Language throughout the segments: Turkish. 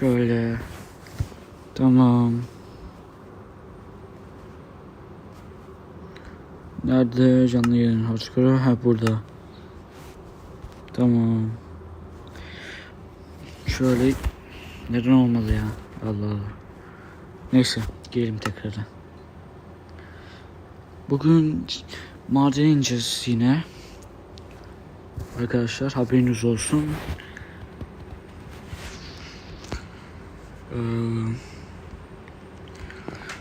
Şöyle. Tamam. Nerede canlı yayın hardcore? Ha burada. Tamam. Şöyle neden olmadı ya? Allah Allah. Neyse gelelim tekrardan. Bugün madene ineceğiz yine. Arkadaşlar haberiniz olsun.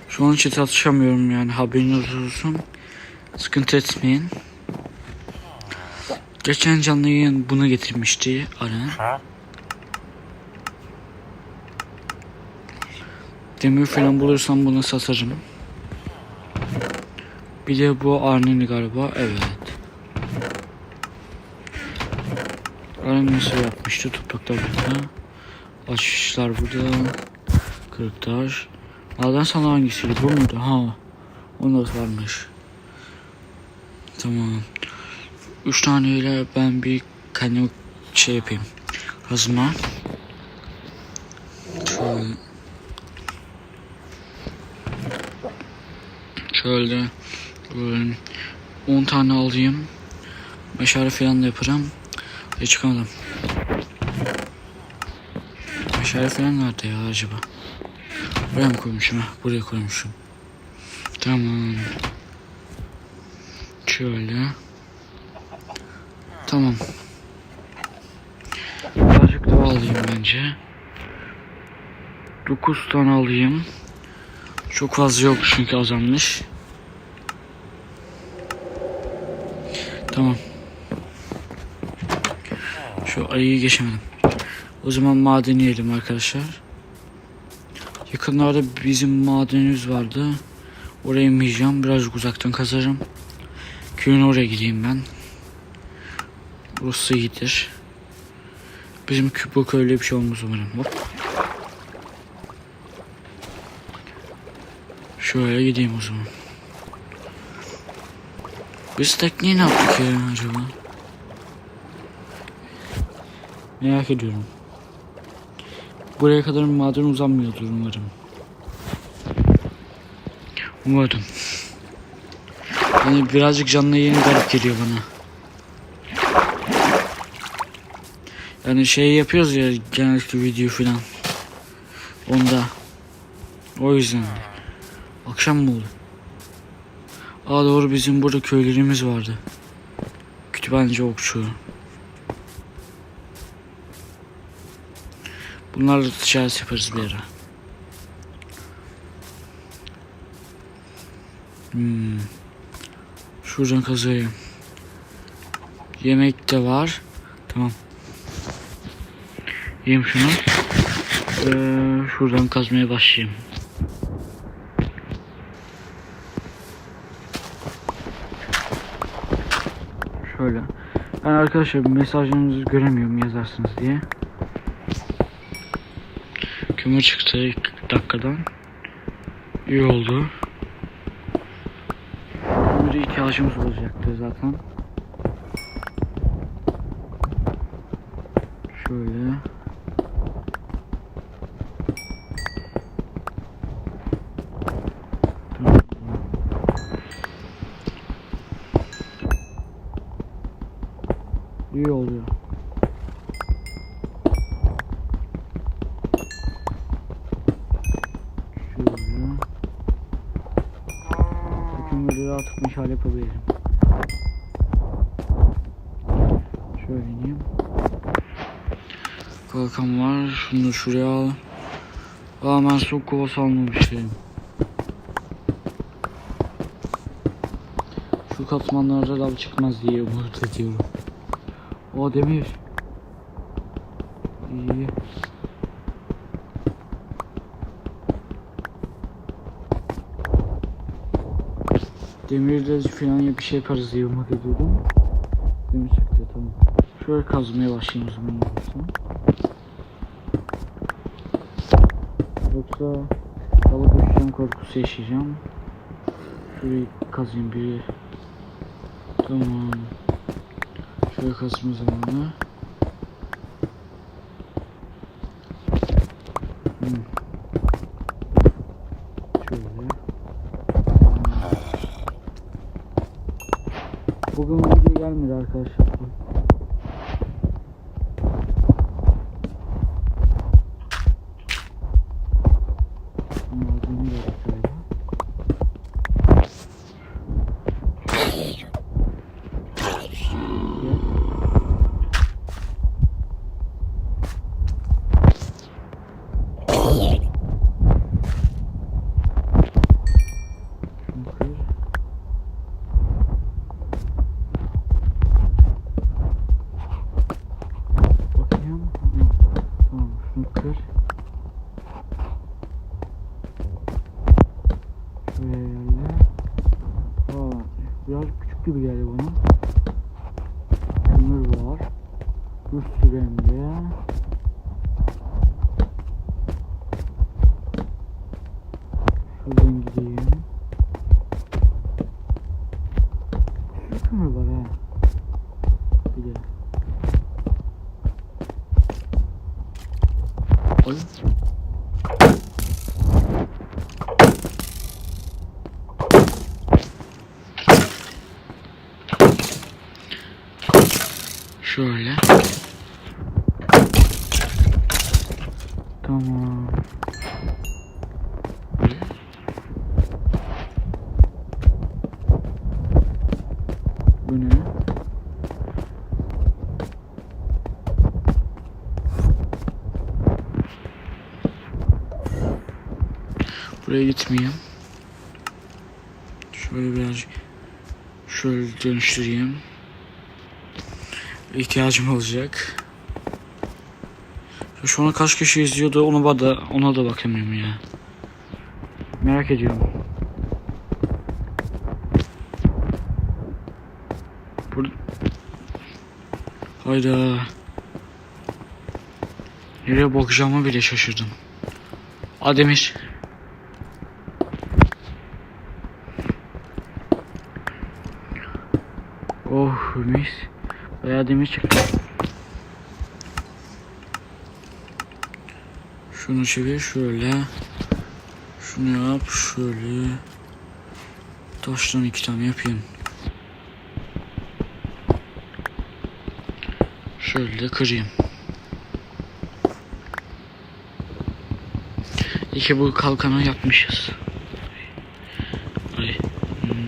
Şu an chat atışamıyorum yani haberiniz olsun. Sıkıntı etmeyin. Geçen canlı yayın bunu getirmişti Aren. Demir falan bulursam bunu satarım. Bir de bu Arneni galiba. Evet. Arnen nasıl yapmıştı? Topraklar burada. Açışlar burada. Kırık taş. Sana hangisiydi? Bu muydu? Ha. Onda varmış. Tamam. Üç taneyle ben bir kendim şey yapayım. Kazma. Şöyle. Şöyle. Böyle 10 tane alayım. Meşale falan da yaparım. E çıkamadım. Meşale falan nerede ya acaba? Buraya mı koymuşum? Ha, buraya koymuşum. Tamam. Şöyle. Tamam. Birazcık daha alayım bence. 9 tane alayım. Çok fazla yok çünkü azalmış. Tamam. Şu ayıyı geçemedim. O zaman madeni yiyelim arkadaşlar. Yakınlarda bizim madenimiz vardı. Oraya inmeyeceğim. Birazcık uzaktan kazarım. Köyün oraya gideyim ben. Burası iyidir. Bizim küpük öyle bir şey olmaz umarım. Hop. Şöyle gideyim o zaman. Biz tekneyi ne yaptık ya acaba? Merak ediyorum. Buraya kadar maden uzanmıyordur umarım. Umarım. Yani birazcık canlı yayın garip geliyor bana. Yani şey yapıyoruz ya genellikle video filan. Onda. O yüzden. Akşam mı oldu? Aa doğru bizim burada köylerimiz vardı. Kütüphaneci okçu. Bunlarla ticaret yaparız bir ara. Hmm. Şuradan kazayım. Yemek de var. Tamam. Yiyeyim şunu. Ee, şuradan kazmaya başlayayım. Şöyle. Ben arkadaşlar mesajlarınızı göremiyorum yazarsınız diye. Kömür çıktı ilk dakikadan. İyi oldu. Kömüre ihtiyacımız olacaktı zaten. Meşale yapabilirim. Şöyle ineyim. Kalkan var. Şunu da şuraya al. Aa ben su kovası almamışım. Şu katmanlarda lav çıkmaz diye umut ediyorum. O demir. İyi. Demirle falan ya bir şey yaparız diye umut ediyordum. Demir çıktı tamam. Şöyle kazmaya başlayayım o zaman. yoksa. Yoksa düşeceğim korkusu yaşayacağım. Şurayı kazayım bir. Tamam. Şöyle kazma zamanı. Tamam. Şöyle. Bugün video gelmedi arkadaşlar. Bir sürü kömür var ha. Bir de. Ay. Şöyle. Tamam. Bu ne? Buraya gitmeyeyim. Şöyle biraz şöyle dönüştüreyim. İhtiyacım olacak. Şu ana kaç kişi izliyordu ona da ona da bakamıyorum ya. Merak ediyorum. Bur Hayda. Nereye bakacağımı bile şaşırdım. Ademir. Mis. Bayağı demir çıktı. Şunu çevir şöyle. Şunu yap şöyle. Taştan iki tane yapayım. Şöyle de kırayım. İki bu kalkanı yapmışız. Ay. Hmm.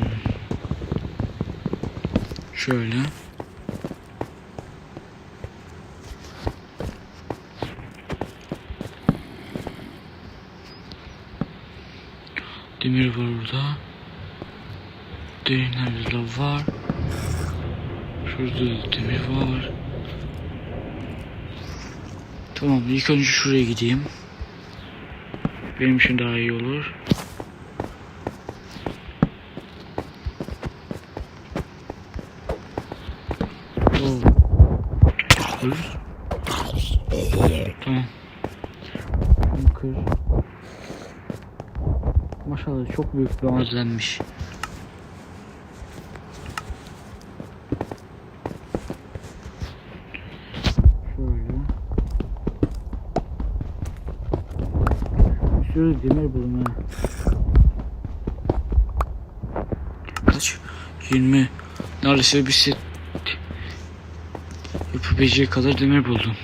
Şöyle. Demir var burada. Demirler de var. Şurada da demir var. Tamam ilk önce şuraya gideyim. Benim için daha iyi olur. Oo. Olur. Tamam. Şunu kır. Maşallah çok büyük bir. Bir sürü demir ha. Kaç? 20. Neredeyse bir set yapabileceği kadar demir buldum.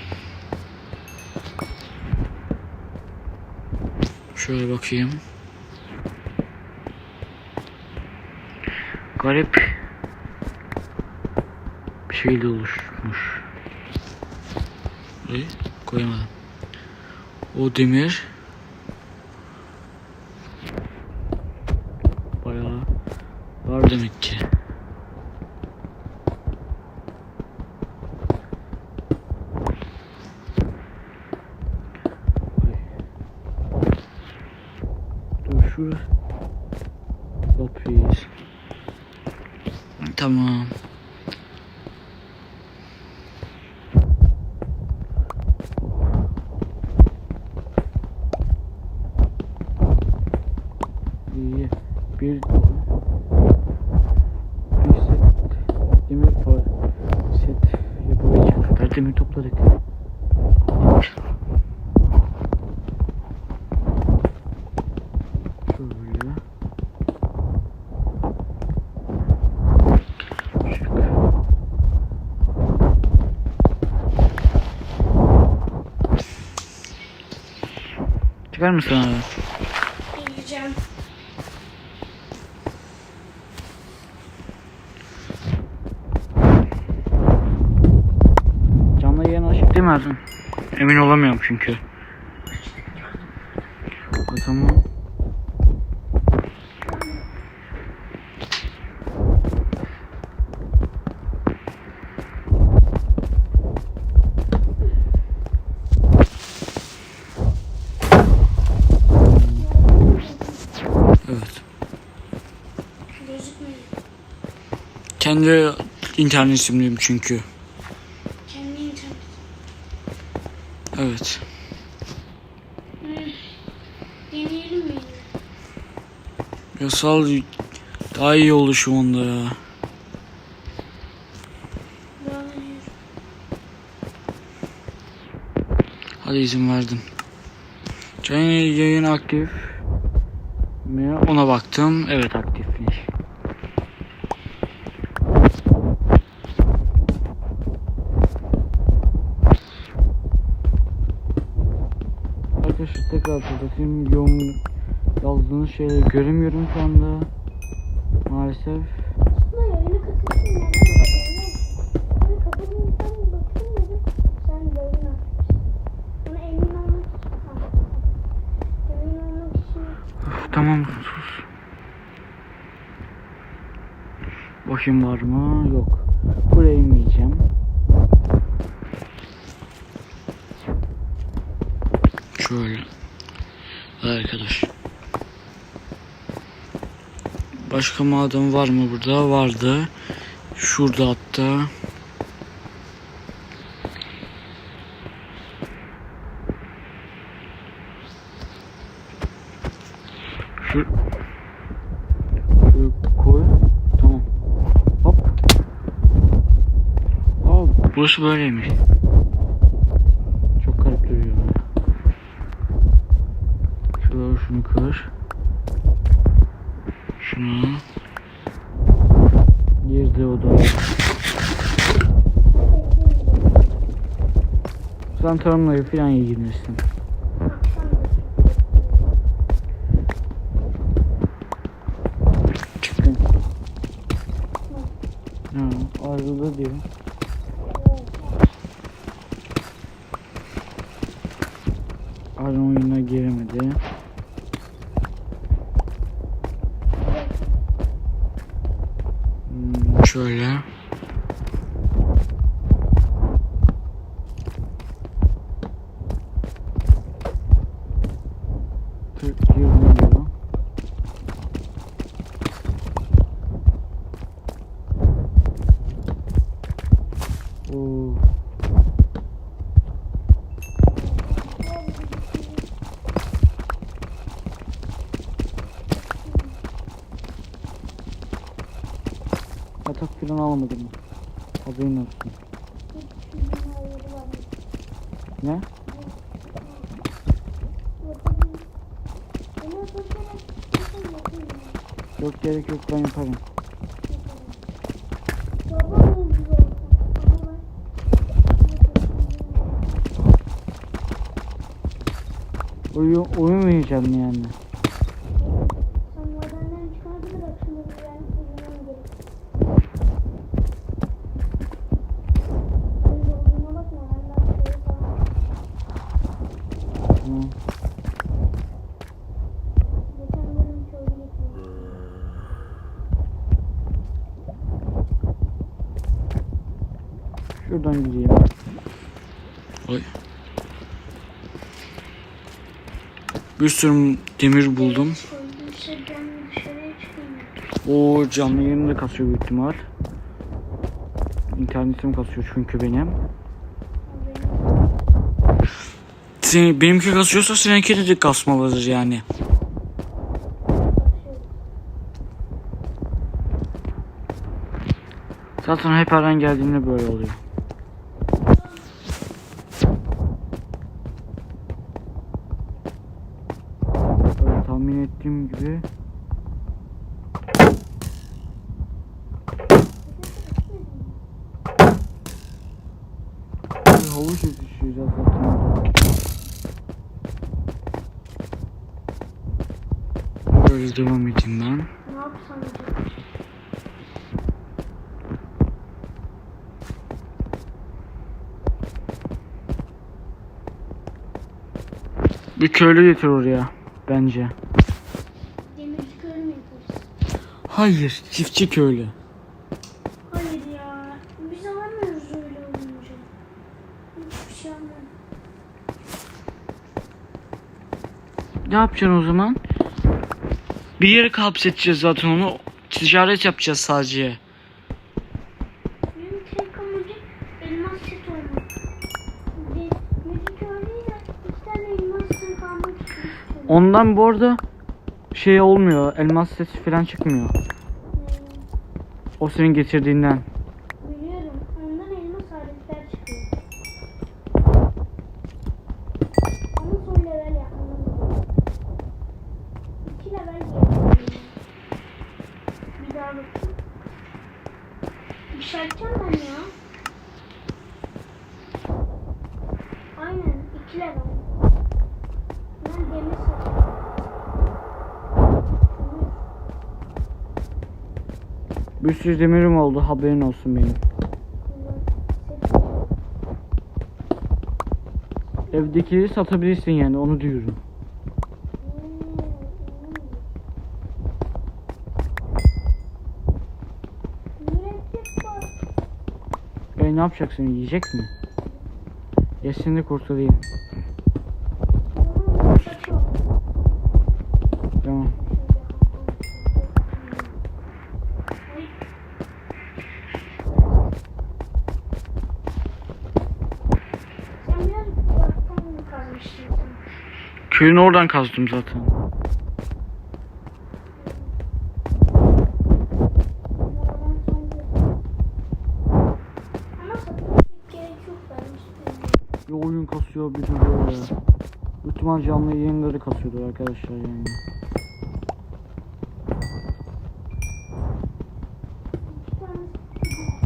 Şöyle bakayım. Garip bir şekilde oluşmuş. Burayı koyamadım. O demir bayağı var demek ki. Dur şurası. Lapis. Tamam. Çıkar mısın abi? Geleceğim. Canlı yayın açık değil mi? Emin olamıyorum çünkü. Ha, tamam. Kendi internet isimliyim çünkü. Kendi internet. Evet. Deneyelim mi? Yasal daha iyi oldu şu anda ya. Hadi izin verdim. Can yayın aktif mi? Ona baktım. Evet aktifmiş. Tekrar hatırlatayım. Yoğun yazdığınız şeyleri göremiyorum şu anda. Maalesef. Üf, tamam sus. Bakayım var mı? Yok. Buraya inmeyeceğim. Şöyle. Arkadaş. Başka maden var mı burada? Vardı. Şurada hatta. Şu koy. Tamam. Hop. Aa, burası böyleymiş. Çok garip duruyor. Şöyle şunu kır. Şunu. Girdi o da. Sen tarımla falan ilgilenirsin. Çıktın. Ha, ayrıldı diyor. Arın oyuna giremedi. Hmm, şöyle. Tık girdim diyor. Oo. Falan almadım. Haberin olsun. Ne? Yok gerek yok ben yaparım. Uyu uyumayacağım yani. Tamam. Şuradan gideyim. Oy. Bir sürü demir buldum. O canlı yayını da kasıyor büyük ihtimal. İnternetim kasıyor çünkü benim. Senin, benimki kasıyorsa seninki de kasmalıdır yani. Zaten hep aran geldiğinde böyle oluyor. Böyle tahmin ettiğim gibi bir havuç yetişiyor zaten. Şöyle devam edeyim ben. Ne yapsam acaba? Bir köylü getir oraya bence. Demirci köylü mü yaparız? Hayır, çiftçi köylü. Hayır ya. Biz alamıyoruz öyle olunca. Hiçbir şey. Ne yapacaksın o zaman? Bir yere hapsedeceğiz zaten onu. Ticaret yapacağız sadece. Ondan bu arada şey olmuyor. Elmas sesi falan çıkmıyor. O senin getirdiğinden. Biliyorum. Ondan elmas aletler çıkıyor. Ama son level yapmam lazım. İki level geliyor. Bir daha bakayım. Yükselteceğim ben ya. Aynen iki level. Ben demir satıyorum. Demir. Bir demirim oldu haberin olsun benim. Evdekileri satabilirsin yani onu diyorum. E ne yapacaksın yiyecek mi? Yesin de kurtulayım. Köyünü oradan kazdım zaten. Bir oyun kasıyor bir duruyor ya. Lütfen canlı yayınları kasıyordur arkadaşlar yani.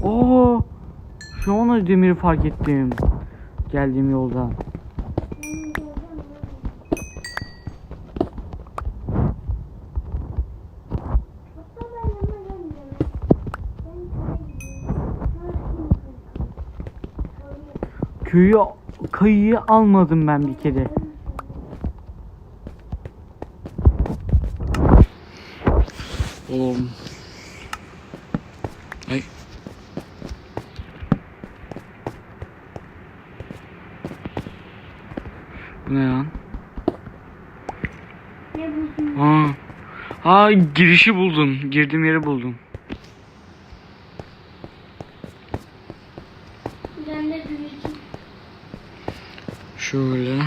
Oo! Şu an demiri fark ettim. Geldiğim yoldan. Köyü kayıyı almadım ben bir kere. Oğlum. Ay. Bu ne lan? Ne buldun? Ha. Ha girişi buldum. Girdiğim yeri buldum. Ben de büyüdüm. Şöyle.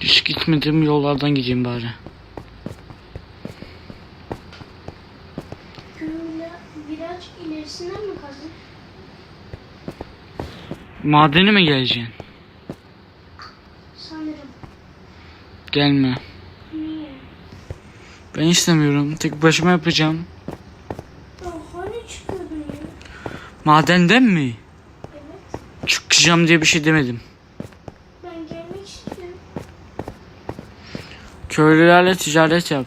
Hiç gitmediğim yollardan gideyim bari. Biraz ilerisinden mi kazdın? Madene mi geleceksin? Sanırım. Gelme. Niye? Ben istemiyorum. Tek başıma yapacağım. Ya hani çıkıyordun ya? Madenden mi? Evet. Çıkacağım diye bir şey demedim. Ben gelmek istiyorum. Köylülerle ticaret yap.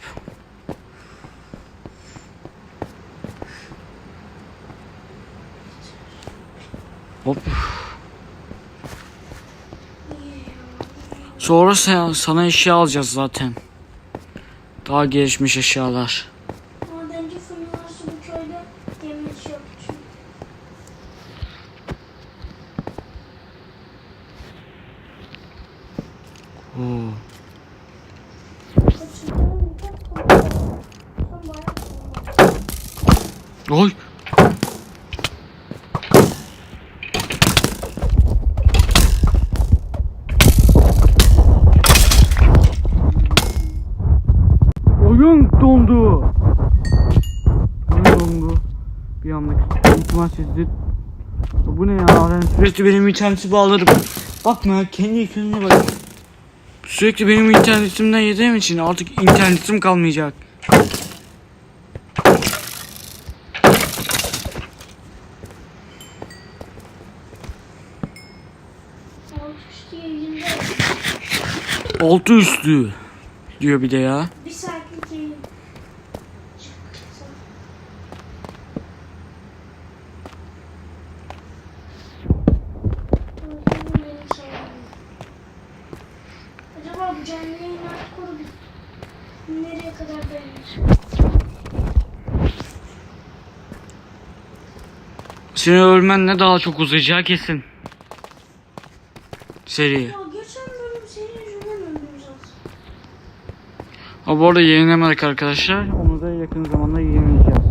Hop. Sonra sen, sana eşya alacağız zaten. Daha gelişmiş eşyalar. Madenci fırınlarsa bu köyde demir yok. çünkü. Oo. Kaçırıyorum, çok korkuyorum. Son bayağı korkuyorum. Oy. Oyun dondu. Oyun dondu. Bir anlık ihtimalsizlik. Bu ne ya? Ben sürekli benim interneti bağlarım. Bakma kendi ekranına bak. Sürekli benim internetimden yediğim için artık internetim kalmayacak. Altı üstü diyor bir de ya. bir saatlik yayın. Acaba bu canlı yayın artık onu bir- nereye kadar dayanır? Seni ölmenle daha çok uzayacağı kesin. Seri. Ya geçen bölüm senin yüzünden öldüreceğiz. Ha bu arada arkadaşlar. Onu da yakın zamanda yayınlayacağız.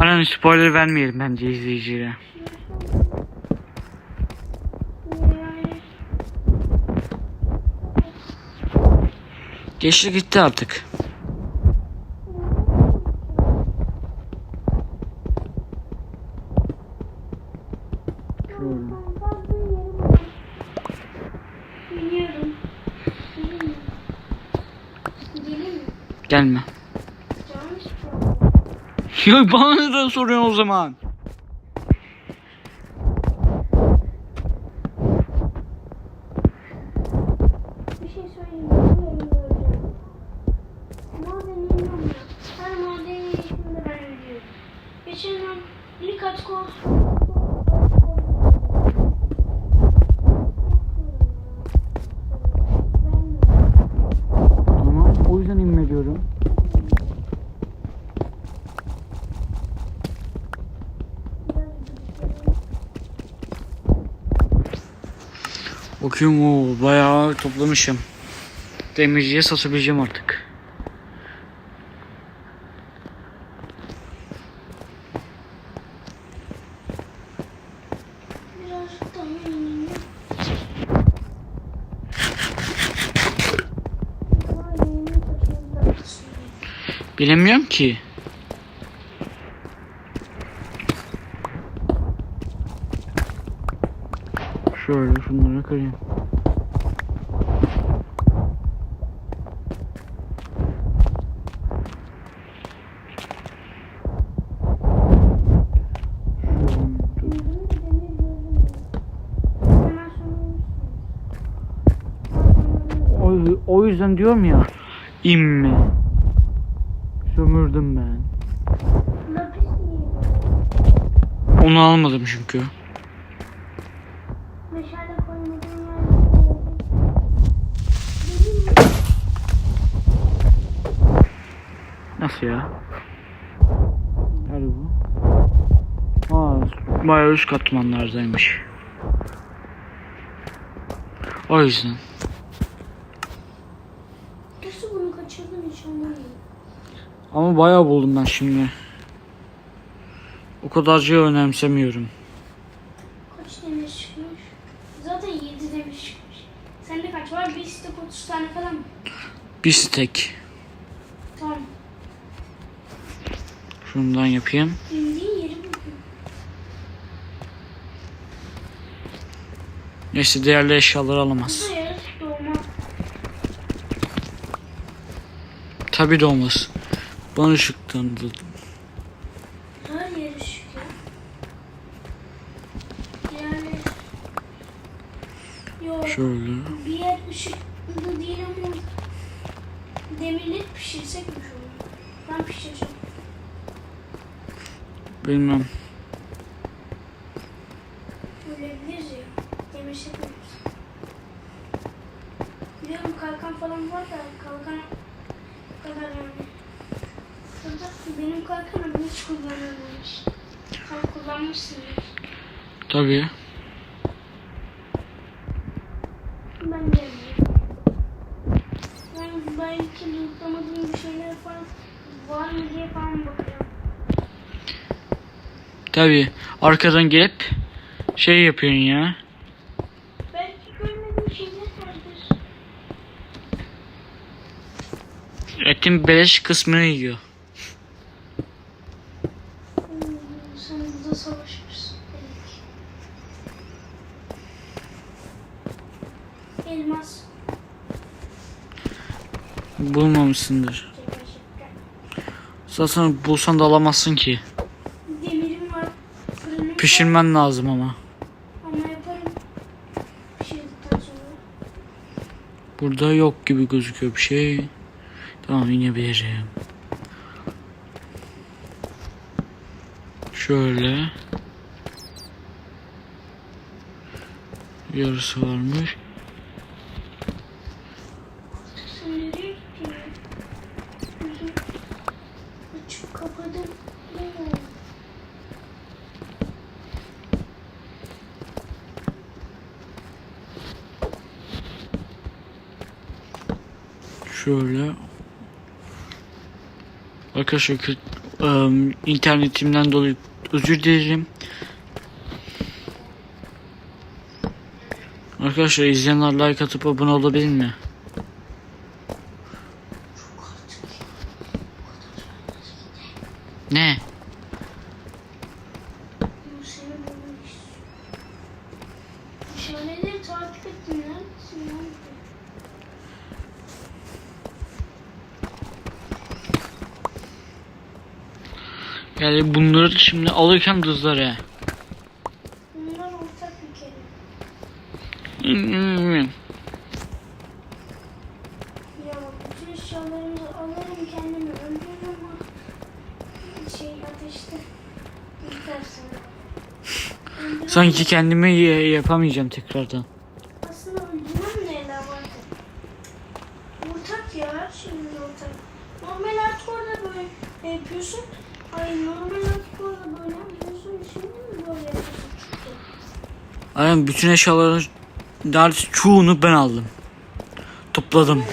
Aynen spoiler vermeyelim bence izleyicilere. Yani Geçti gitti artık. Gelme. Ya bana neden soruyorsun o zaman? Bir şey söyleyeyim. Ben de elimde öleceğim. Maden inmem ya. Her maden eğitimde ben gidiyorum. Geçen at kol. Tamam o yüzden inme diyorum. Bakıyorum o bayağı toplamışım. Demirciye satabileceğim artık. Birazcık daha ineyim. Daha yeni kaçırdım. Bilemiyorum ki. Şöyle şunları kırayım. O, o yüzden diyorum ya inme. Sömürdüm ben. Onu almadım çünkü. Nasıl ya? Nerede bu? Aa, bayağı üst katmanlardaymış. O yüzden. Nasıl bunu kaçırdın hiç anlamadım. Ama bayağı buldum ben şimdi. O kadarcık önemsemiyorum. Kaç demir çıkmış? Zaten 7 demir çıkmış. Sende kaç var? Bir stek 30 tane falan mı? Bir stek. Tamam. Şundan yapayım. İndiğin yeri buldum. Neyse değerli eşyaları alamaz. Tabi de olmaz. Bana Her yer ışık ya. Yani... Yok. şöyle. Bir yer ışıklı değil ama demirleri pişirsek mi şunu? Ben pişireceğim. Bilmem. Ölebiliriz ya. Demir sekmiyoruz. Biliyorum kalkan falan var da kalkan kadar yani. Burada benim kalkanım hiç kullanılmamış. Sen kullanmışsın. Tabii. Ben de Ben belki lootlamadığım bir şeyler falan var mı diye falan bakıyorum. Tabii. Arkadan gelip şey yapıyorsun ya. Belki görmediğim şeyler vardır. Etin beleş kısmını yiyor. Hmm, sen burada savaşırsın belki. Elmas. Gerçekten. Zaten bulsan da alamazsın ki. Demirim var. Fırınım var. Pişirmen lazım ama. Ama yaparım. Pişirdikten sonra. Burada yok gibi gözüküyor bir şey. Tamam inebilirim. Şöyle. Yarısı varmış. Sen nereye gittin? Gözüm açıp kapadım. Ne oldu? Şöyle. Arkadaşlar ım, internetimden dolayı özür dilerim. Arkadaşlar izleyenler like atıp abone olabilir mi? Ne? Bu seni bulmak istiyorum. Nişaneleri takip ettim. Neredesin lan? Yani bunları şimdi alırken kızlar ya. Bunlar ortak bir kere. Ya bak bütün eşyalarımızı alırım kendimi öldürürüm ama şey ateşte bitersin. Öldürürüm. Sanki kendime y- yapamayacağım tekrardan. Aslında de ela vardı. Ortak ya şimdi ortak. Normal artık orada böyle yapıyorsun. Ay normal artık orada böyle yapıyorsun. Şimdi mi böyle yapıyorsun? Çünkü. Aynen bütün eşyaların neredeyse çoğunu ben aldım. Topladım.